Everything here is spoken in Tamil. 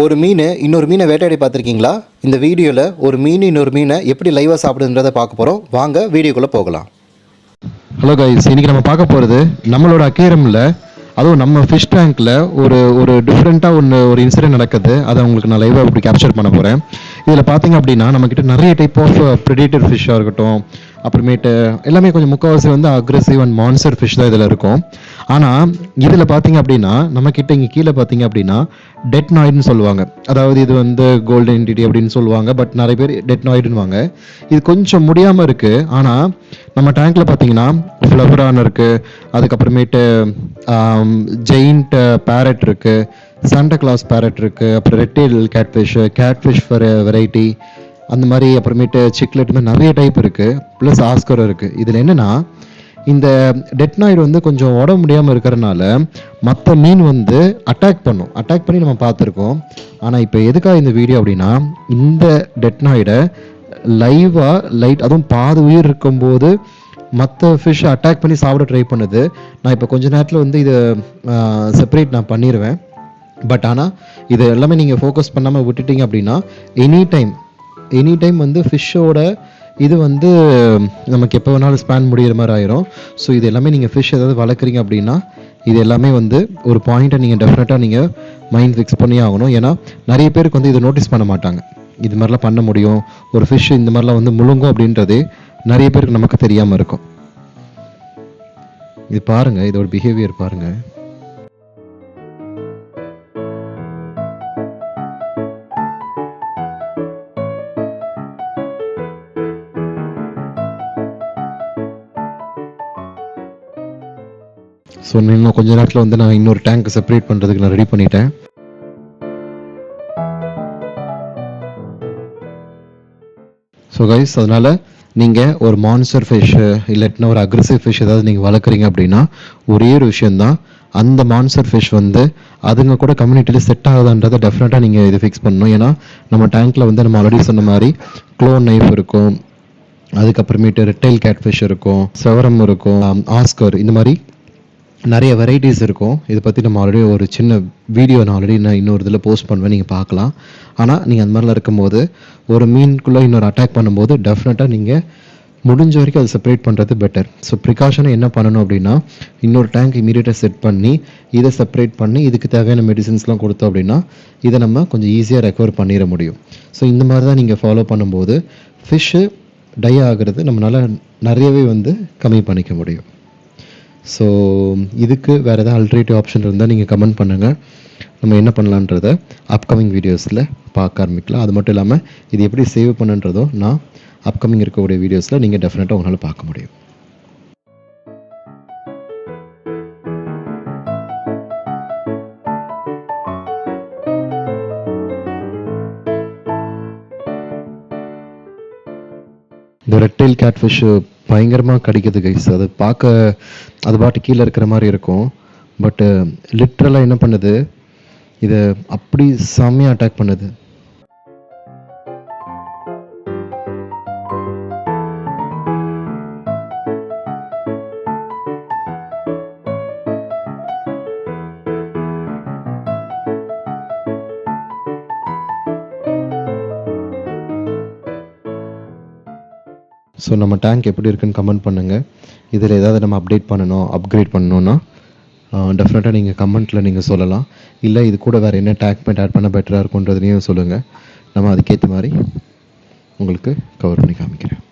ஒரு மீன் இன்னொரு மீனை வேட்டையாடி பார்த்துருக்கீங்களா? இந்த வீடியோவில் ஒரு மீன் இன்னொரு மீனை எப்படி லைவாக சாப்பிடுன்றதை பார்க்க போகிறோம் வாங்க வீடியோக்குள்ளே போகலாம். ஹலோ கைஸ் இன்னைக்கு நம்ம பார்க்க போகிறது நம்மளோட அக்கேரமில் அதுவும் நம்ம ஃபிஷ் டேங்க்கில் ஒரு ஒரு டிஃப்ரெண்ட்டாக ஒன்று ஒரு இன்சிடென்ட் நடக்குது. அதை உங்களுக்கு நான் லைவாக இப்படி கேப்சர் பண்ண போகிறேன் இதில் பார்த்தீங்க அப்படின்னா நம்மக்கிட்ட நிறைய டைப் ஆஃப் ப்ரெடேட்டர் ஃபிஷ்ஷாக இருக்கட்டும் அப்புறமேட்டு எல்லாமே கொஞ்சம் முக்கால்வாசி வந்து அக்ரெசிவ் அண்ட் மான்சர் ஃபிஷ் தான் இதில் இருக்கும். ஆனால் இதில் பார்த்தீங்க அப்படின்னா நம்மக்கிட்ட இங்கே கீழே பார்த்தீங்க அப்படின்னா டெட் நாய்டுன்னு சொல்லுவாங்க. அதாவது இது வந்து கோல்டன் என்டிட்டி அப்படின்னு சொல்லுவாங்க பட் நிறைய பேர் டெட் நாய்டுன்னுவாங்க இது கொஞ்சம் முடியாமல் இருக்குது ஆனால் நம்ம டேங்க்கில் பார்த்தீங்கன்னா ஃப்ளவரான் இருக்குது அதுக்கப்புறமேட்டு ஜெயிண்ட் பேரட் இருக்குது சாண்டா கிளாஸ் பேரட் இருக்குது அப்புறம் red tail catfish catfish for variety அந்த மாதிரி அப்புறமேட்டு சிக்லெட் மாதிரி நிறைய டைப் இருக்குது ப்ளஸ் ஆஸ்கர் இருக்குது இதில் என்னென்னா இந்த டெட்னாய்டு வந்து கொஞ்சம் உடம்பு முடியாமல் இருக்கிறனால மற்ற மீன் வந்து அட்டாக் பண்ணும். அட்டாக் பண்ணி நம்ம பார்த்துருக்கோம். ஆனால் இப்போ எதுக்காக இந்த வீடியோ அப்படின்னா இந்த டெட்னாய்டை லைவாக லைட் அதுவும் பாதி உயிர் இருக்கும்போது மற்ற ஃபிஷ் அட்டாக் பண்ணி சாப்பிட ட்ரை பண்ணுது. நான் இப்போ கொஞ்ச நேரத்தில் வந்து இதை செப்பரேட் நான் பண்ணிடுவேன் பட் ஆனால் இது எல்லாமே நீங்கள் ஃபோக்கஸ் பண்ணாமல் விட்டுட்டீங்க அப்படின்னா எனி டைம் எனி டைம் வந்து ஃபிஷ்ஷோட இது வந்து நமக்கு எப்போ வேணாலும் ஸ்பேன் முடிகிற மாதிரி ஆயிரும். ஸோ இது எல்லாமே நீங்கள் ஃபிஷ் ஏதாவது வளர்க்குறீங்க அப்படின்னா இது எல்லாமே வந்து ஒரு பாயிண்ட்டை நீங்கள் டெஃபினட்டாக நீங்கள் மைண்ட் ஃபிக்ஸ் பண்ணி ஆகணும். ஏன்னா நிறைய பேருக்கு வந்து இதை நோட்டீஸ் பண்ண மாட்டாங்க. இது மாதிரிலாம் பண்ண முடியும். ஒரு ஃபிஷ் இந்த மாதிரிலாம் வந்து முழுங்கும் அப்படின்றதே நிறைய பேருக்கு நமக்கு தெரியாமல் இருக்கும். இது பாருங்கள் இதோட பிஹேவியர் பாருங்கள் ஸோ இன்னும் கொஞ்ச நேரத்தில் வந்து நான் இன்னொரு டேங்க் செப்பரேட் பண்ணுறதுக்கு நான் ரெடி பண்ணிட்டேன். ஸோ கைஸ் அதனால் நீங்கள் ஒரு மான்சர் ஃபிஷ்ஷு இல்லாட்டினா ஒரு அக்ரெசிவ் ஃபிஷ் ஏதாவது நீங்கள் வளர்க்குறீங்க அப்படின்னா ஒரே ஒரு விஷயந்தான் அந்த மான்சர் ஃபிஷ் வந்து அதுங்க கூட கம்யூனிட்டியில் செட் ஆகுதான்றதை டெஃபினட்டாக நீங்கள் இது ஃபிக்ஸ் பண்ணணும். ஏன்னா நம்ம டேங்க்கில் வந்து நம்ம ஆல்ரெடி சொன்ன மாதிரி க்ளோன் நைஃப் இருக்கும். அதுக்கப்புறமேட்டு ரெட்டைல் கேட்ஃபிஷ் இருக்கும். செவரம் இருக்கும். ஆஸ்கர் இந்த மாதிரி நிறைய வெரைட்டிஸ் இருக்கும். இதை பற்றி நம்ம ஆல்ரெடி ஒரு சின்ன வீடியோ நான் ஆல்ரெடி நான் இன்னொரு இதில் போஸ்ட் பண்ணுவேன். நீங்கள் பார்க்கலாம். ஆனால் நீங்கள் அந்த மாதிரிலாம் இருக்கும்போது ஒரு மீனுக்குள்ளே இன்னொரு அட்டாக் பண்ணும்போது டெஃபினட்டாக நீங்கள் முடிஞ்ச வரைக்கும் அதை செப்பரேட் பண்ணுறது பெட்டர் ஸோ ப்ரிகாஷனை என்ன பண்ணணும் அப்படின்னா இன்னொரு டேங்க் இமீடியட்டாக செட் பண்ணி இதை செப்பரேட் பண்ணி இதுக்கு தேவையான மெடிசின்ஸ்லாம் கொடுத்தோம் அப்படின்னா இதை நம்ம கொஞ்சம் ஈஸியாக ரெக்கவர் பண்ணிட முடியும். ஸோ இந்த மாதிரி தான் நீங்கள் ஃபாலோ பண்ணும்போது ஃபிஷ்ஷு டை ஆகிறது நம்மளால் நிறையவே வந்து கம்மி பண்ணிக்க முடியும். ஸோ இதுக்கு வேறு ஏதாவது அல்டர்னேட்டிவ் ஆப்ஷன் இருந்தால் நீங்கள் கமெண்ட் பண்ணுங்கள் நம்ம என்ன பண்ணலான்றத அப்கமிங் வீடியோஸில் பார்க்க ஆரம்பிக்கலாம். அது மட்டும் இல்லாமல் இது எப்படி சேவ் பண்ணுன்றதோ நான் அப்கமிங் இருக்கக்கூடிய வீடியோஸில் நீங்கள் டெஃபினட்டாக உங்களால் பார்க்க முடியும். இந்த ரெட்டைல் கேட்ஃபிஷ் பயங்கரமாக கடிக்குது கைஸ் அது பார்க்க அது பாட்டு கீழே இருக்கிற மாதிரி இருக்கும். பட்டு லிட்ரலாக என்ன பண்ணுது? இதை அப்படி செம்மையாக அட்டாக் பண்ணுது. ஸோ நம்ம டேங்க் எப்படி இருக்குன்னு கமெண்ட் பண்ணுங்கள் இதில் ஏதாவது நம்ம அப்டேட் பண்ணணும் அப்கிரேட் பண்ணணுன்னா டெஃபினட்டாக நீங்கள் கமெண்ட்டில் நீங்கள் சொல்லலாம். இல்லை இது கூட வேறு என்ன டேங்க் பாயிண்ட் ஆட் பண்ண பெட்டராக இருக்குன்றதையும் சொல்லுங்கள் நம்ம அதுக்கேற்ற மாதிரி உங்களுக்கு கவர் பண்ணி காமிக்கிறேன்.